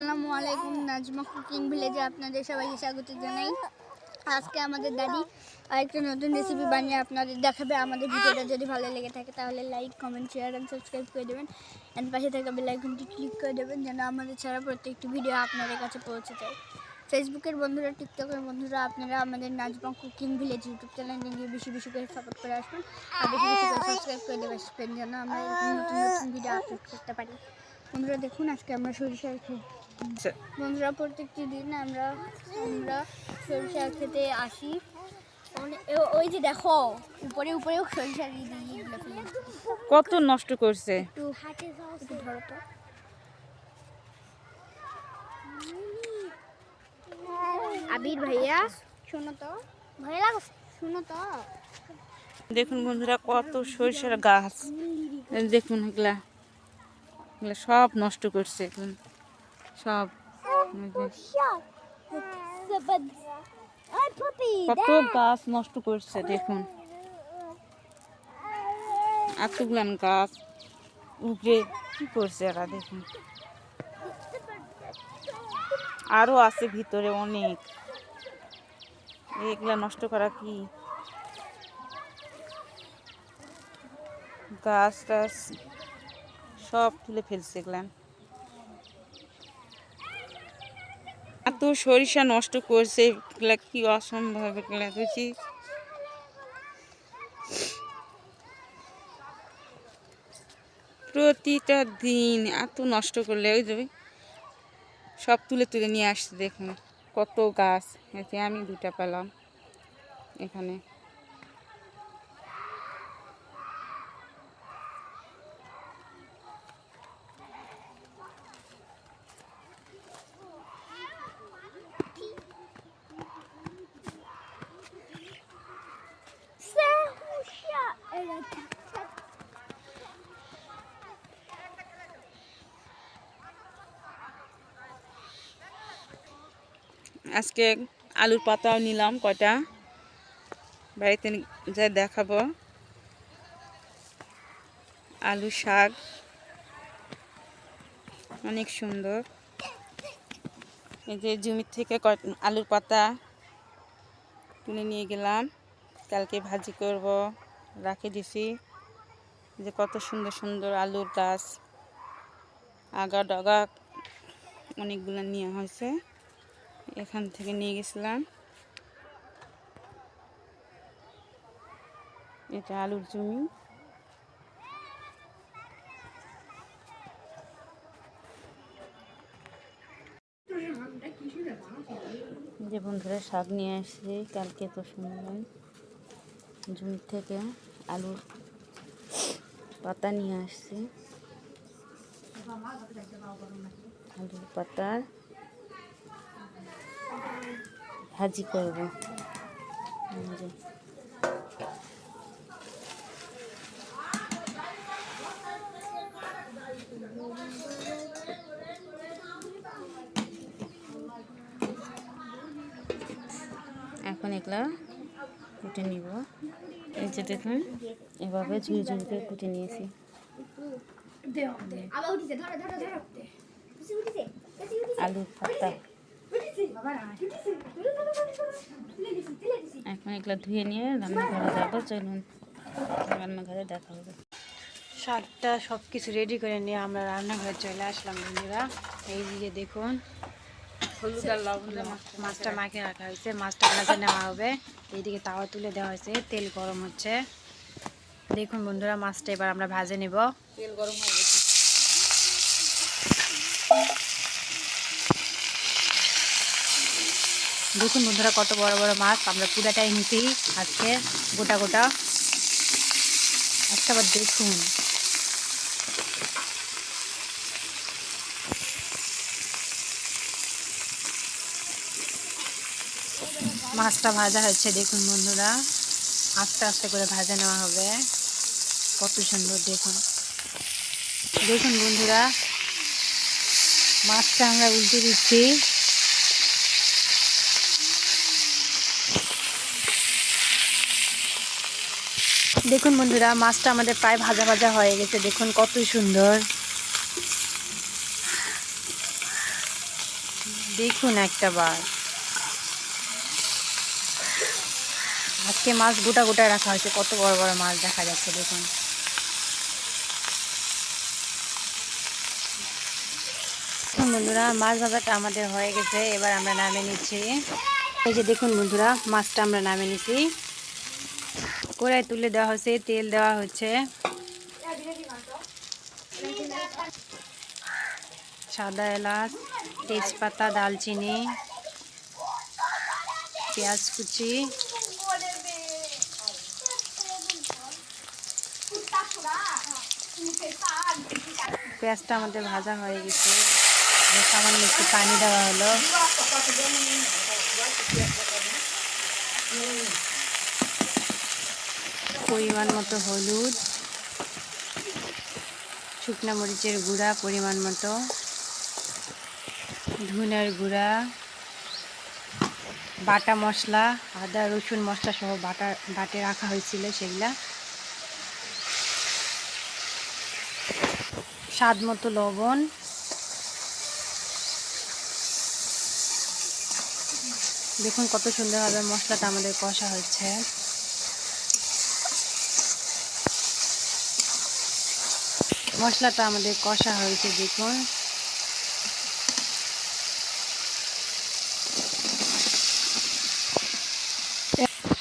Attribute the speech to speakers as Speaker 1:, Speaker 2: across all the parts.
Speaker 1: আসসালামু আলাইকুম, নাজমা কুকিং ভিলেজে আপনাদের সবাইকে স্বাগত জানাই। আজকে আমাদের দাদি আরেকটা নতুন রেসিপি বানিয়ে আপনাদের দেখাবে, আমাদের ভিডিওটা যদি ভালো লেগে থাকে তাহলে like comment share and subscribe করে দেবেন। অ্যান্ড পাশে থাকা বেল আইকনটি ক্লিক করে দেবেন যেন আমাদের ছাড়া প্রত্যেকটি ভিডিও আপনাদের কাছে পৌঁছে যায়। ফেসবুকের বন্ধুরা, টিকটকের বন্ধুরা, আপনারা আমাদের নাজমা কুকিং ভিলেজ ইউটিউব চ্যানেলে গিয়ে বেশি বেশি করে সাপোর্ট করে আসবেন। আর বেশি বেশি করে সাবস্ক্রাইব করে দেবেন যেন আমরা নতুন নতুন ভিডিও আপলোড করতে পারি। বন্ধুরা, দেখুন আজকে আমরা সরিষার বন্ধুরা প্রত্যেকটি দিন আমরা আমরা সরিষা খেতে আসি। ওই যে দেখো উপরে উপরেও সরিষা দিয়ে।
Speaker 2: কত নষ্ট করছে।
Speaker 1: আবির ভাইয়া শোনো তো। ভয় লাগছে শোনো তো।
Speaker 2: দেখুন বন্ধুরা কত সরিষার গাছ। দেখুন এগুলা। এগুলা সব নষ্ট করছে এখন। সব। কত গাছ নষ্ট করছে দেখুন। এতগুলান গাছ উপরে কি করছে এরা দেখুন। আরও আছে ভিতরে অনেক। এগুলা নষ্ট করা কি? গাছ টাছ সব তুলে ফেলছে এগুলান। এত সরিষা নষ্ট করছে, এগুলা কি অসম্ভব এগুলা বুঝি প্রতিটা দিন এত নষ্ট করলে, ওই যাবে সব তুলে তুলে নিয়ে আসছে দেখুন, কত গাছ আমি দুটা পেলাম এখানে। আজকে আলুর পাতাও নিলাম কয়টা? বাড়িতে যাই দেখাবো। আলু শাক। অনেক সুন্দর। এই যে জমি থেকে আলুর পাতা তুলে নিয়ে গেলাম। কালকে ভাজি করব, রাখে দিছি। যে কত সুন্দর সুন্দর আলুর গাছ। আগা ডগা অনেকগুলো নেওয়া হয়েছে। এখান থেকে নিয়ে গেছিলাম। এটা আলুর জমি। যে বন্ধুরা শাক নিয়ে আসছি, কালকে তো শুনলাম জমি থেকে আলুর পাতা নিয়ে আসছি। আলুর পাতার ভাজি করব। এখন এগুলা কুটে নিব। এই যে দেখুন এভাবে ঝুড়ি ঝুড়ি করে কুটে নিয়েছি।
Speaker 1: আলু উঠিছে
Speaker 2: এখন এগুলো ধুয়ে নিয়ে রান্নাঘরে যাব চলুন। রান্নাঘরে দেখা হবে।
Speaker 3: শাকটা সব কিছু রেডি করে নিয়ে আমরা রান্নাঘরে চলে আসলাম বন্ধুরা। এই দিকে দেখুন
Speaker 2: হলুদ আর
Speaker 3: মাছটা মাখিয়ে রাখা হয়েছে মাছটা ভাজে নেওয়া হবে। এইদিকে তাওয়া তুলে দেওয়া হয়েছে তেল গরম হচ্ছে। দেখুন বন্ধুরা মাছটা এবার আমরা ভাজে নেব।
Speaker 2: তেল গরম হয়ে গেছে।
Speaker 3: দেখুন বন্ধুরা কত বড় বড় মাছ। আমরা পুরাটাই নিছি আজকে গোটা গোটা আবার দেখুন। মাছটা ভাজা হচ্ছে দেখুন বন্ধুরা। আস্তে আস্তে করে ভাজা নেওয়া হবে। কত সুন্দর, দেখুন। দেখুন বন্ধুরা, মাছটা আমরা উল্টে দিচ্ছি। দেখুন বন্ধুরা, মাছটা আমাদের প্রায় ভাজা ভাজা হয়ে গেছে। দেখুন কত সুন্দর। দেখুন একটা বার আজকে মাছ গোটা গোটা রাখা হয়েছে, কত বড় বড় মাছ দেখা যাচ্ছে, দেখুন। বন্ধুরা, মাছ ভাজাটা আমাদের হয়ে গেছে, এবার আমরা নামে নিচ্ছি। এই যে দেখুন বন্ধুরা, মাছটা আমরা নামে নিচ্ছি। কড়াই তুলে দেওয়া হচ্ছে, তেল দেওয়া হচ্ছে। সাদা এলাচ, তেজপাতা, দালচিনি, পেঁয়াজ কুচি। পেঁয়াজটা আমাদের ভাজা হয়ে গেছে। সামান্য একটু পানি দেওয়া হলো। পরিমাণ মতো হলুদ, শুকনো মরিচের গুঁড়া পরিমাণ মতো, ধুনের গুঁড়া, বাটা মশলা, আদা, রসুন মশলা সহ বাটা, বাটে রাখা হয়েছিল সেগুলা। স্বাদ মতো লবণ। দেখুন কত সুন্দরভাবে মশলাটা আমাদের কষা হচ্ছে মশলাটা আমাদের কষা হয়েছে দেখুন।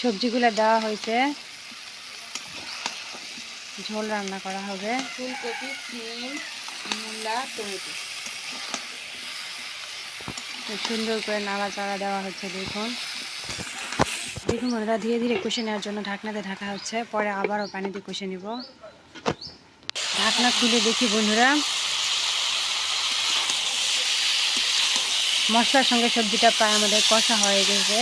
Speaker 3: সবজিগুলো দেওয়া হয়েছে। ঝোল রান্না করা হবে।
Speaker 2: ফুলকপি সিম মূলা টমেটো।
Speaker 3: সুন্দর করে নাড়াচাড়া দেওয়া হচ্ছে দেখুন। দেখুন বন্ধুরা ধীরে ধীরে কষে নেওয়ার জন্য ঢাকনাতে ঢাকা হচ্ছে। পরে আবারও পানিতে কষে নিব। ঢাকনা খুলে দেখি বন্ধুরা। মশলার সঙ্গে সবজিটা প্রায় আমাদের কষা হয়ে গেছে।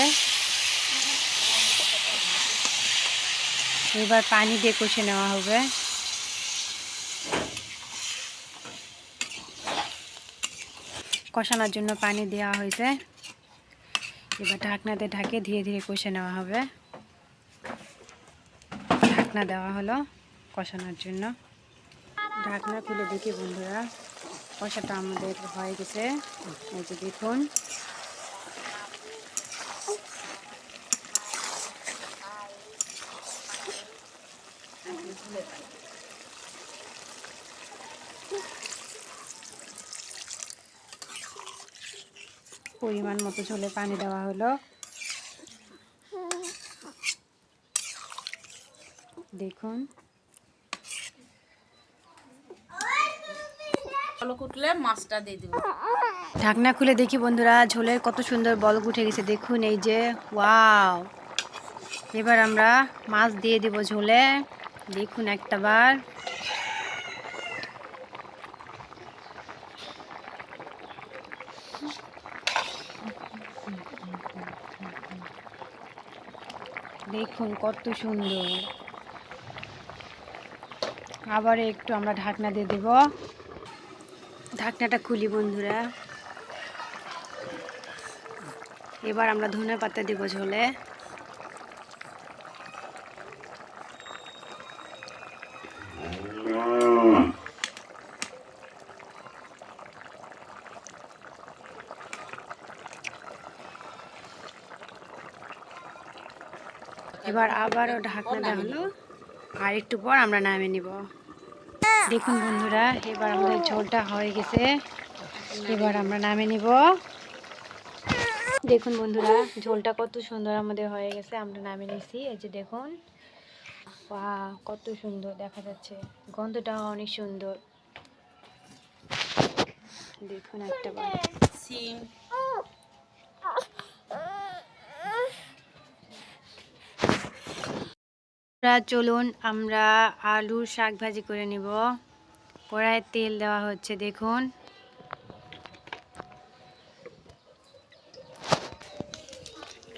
Speaker 3: এবার পানি দিয়ে কষে নেওয়া হবে। কষানোর জন্য পানি দেওয়া হয়েছে। এবার ঢাকনাতে ঢাকে ধীরে ধীরে কষে নেওয়া হবে। ঢাকনা দেওয়া হলো কষানোর জন্য। ঢাকনা খুলে দেখি বন্ধুরা। কষাটা আমাদের হয়ে গেছে। এই যে দেখুন। পরিমাণ মতো ঝোলে পানি দেওয়া হলো। দেখুন। ঢাকনা খুলে দেখি বন্ধুরা ঝোলের কত সুন্দর বলক উঠে গেছে। দেখুন এই যে ওয়াও এবার আমরা মাছ দিয়ে দিব ঝোলে। দেখুন একটা বার দেখুন কত সুন্দর। আবার একটু আমরা ঢাকনা দিয়ে দেব। ঢাকনাটা খুলি বন্ধুরা। এবার আমরা ধনে পাতা দিব ঝোলে। এবার আবারও ঢাকনাটা হলো আর একটু পর আমরা নামিয়ে নিব। দেখুন বন্ধুরা, এবার আমাদের ঝোলটা হয়ে গেছে। এবার আমরা নামিয়ে নিব। দেখুন বন্ধুরা, ঝোলটা কত সুন্দর আমাদের হয়ে গেছে, আমরা নামিয়ে নিছি এই যে দেখুন বাহ কত সুন্দর দেখা যাচ্ছে গন্ধটাও অনেক সুন্দর। দেখুন একটা
Speaker 2: সিম।
Speaker 3: আমরা চলুন, আমরা আলুর শাক ভাজি করে নিব। কড়াইয়ে তেল দেওয়া হচ্ছে, দেখুন।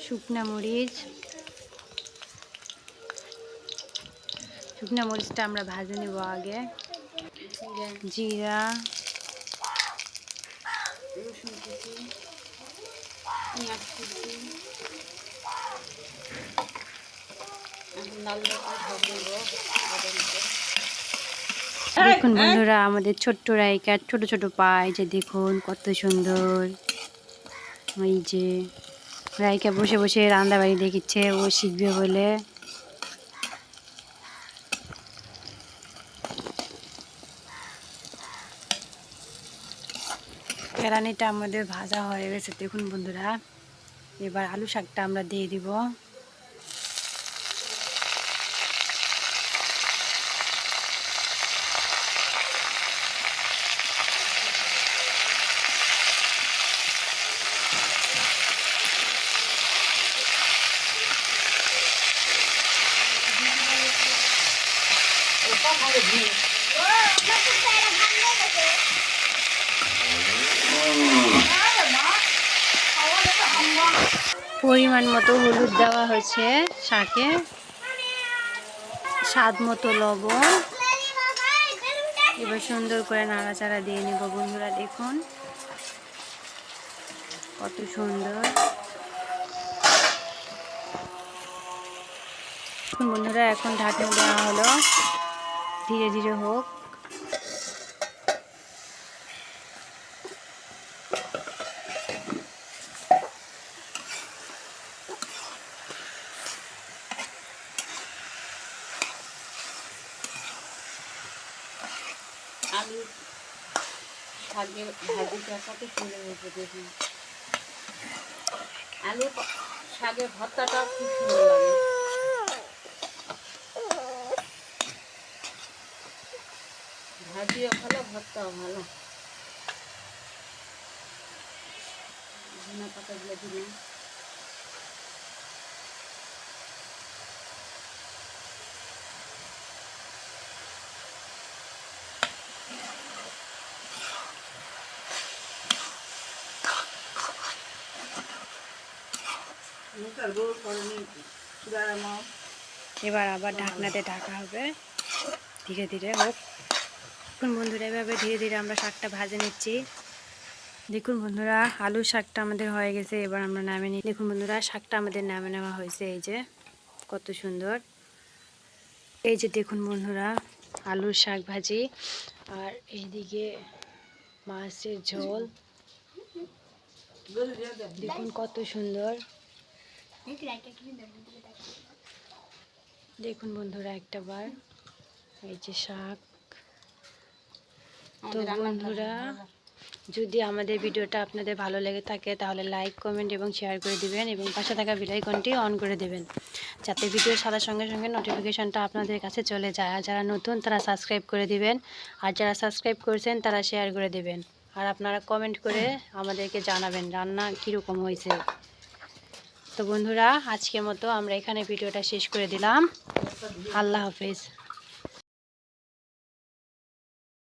Speaker 3: শুকনা মরিচ। শুকনা মরিচটা আমরা ভাজে নেব আগে। জিরা
Speaker 2: রসুন কুচি পেঁয়াজ কুচি এখন লাল লঙ্কা ভাজে দেবো ভাজার মতো
Speaker 3: দেখুন বন্ধুরা, আমাদের ছোট্ট রাইকার ছোট ছোট পায় যে দেখুন কত সুন্দর। ওই যে রাইকা বসে বসে রান্না বাড়ি দেখিচ্ছে, ও শিখবে বলে। কেরানিটা আমাদের ভাজা হয়ে গেছে, দেখুন বন্ধুরা। এবার আলু শাকটা আমরা দিয়ে দিব। পরিমাণ মতো হলুদ দেওয়া হয়েছে শাকে। স্বাদ মতো লবণ। এবার সুন্দর করে নাড়াচাড়া দিয়ে নেব বন্ধুরা, দেখুন। কত সুন্দর। বন্ধুরা, এখন ঢাকনা দেওয়া হলো। ধীরে ধীরে হোক।
Speaker 2: শাকের ভাজিটা কত সুন্দর হয়েছে দেখুন আলু, শাকের ভর্তাটাও খুব সুন্দর লাগে ভাজিও ভালো, ভর্তাও ভালো। ধনে পাতাগুলো দিলাম।
Speaker 3: এবার আবার ঢাকনাতে ঢাকা হবে। ধীরে ধীরে হোক দেখুন বন্ধুরা, এভাবে ধীরে ধীরে আমরা শাকটা ভাজে নিচ্ছি। দেখুন বন্ধুরা আলুর শাকটা আমাদের হয়ে গেছে, এবার আমরা নামে নিই দেখুন বন্ধুরা, শাকটা আমাদের নামে নেওয়া হয়েছে, এই যে। কত সুন্দর। এই যে দেখুন বন্ধুরা আলুর শাক ভাজি। আর এইদিকে মাছের ঝোল। দেখুন কত সুন্দর। দেখুন বন্ধুরা একটা বার। এই যে শাক। তো বন্ধুরা যদি আমাদের ভিডিওটা আপনাদের ভালো লেগে থাকে তাহলে লাইক কমেন্ট এবং শেয়ার করে দিবেন এবং পাশে থাকা বেলাইকনটি অন করে দেবেন। যাতে ভিডিও ছাড়ার সঙ্গে সঙ্গে নোটিফিকেশনটা আপনাদের কাছে চলে যায়। আর যারা নতুন তারা সাবস্ক্রাইব করে দিবেন। আর যারা সাবস্ক্রাইব করেছেন তারা শেয়ার করে দেবেন। আর আপনারা কমেন্ট করে আমাদেরকে জানাবেন রান্না কীরকম হয়েছে। তো বন্ধুরা আজকের মতো আমরা এখানে ভিডিওটা শেষ করে দিলাম। আল্লাহ হাফেজ।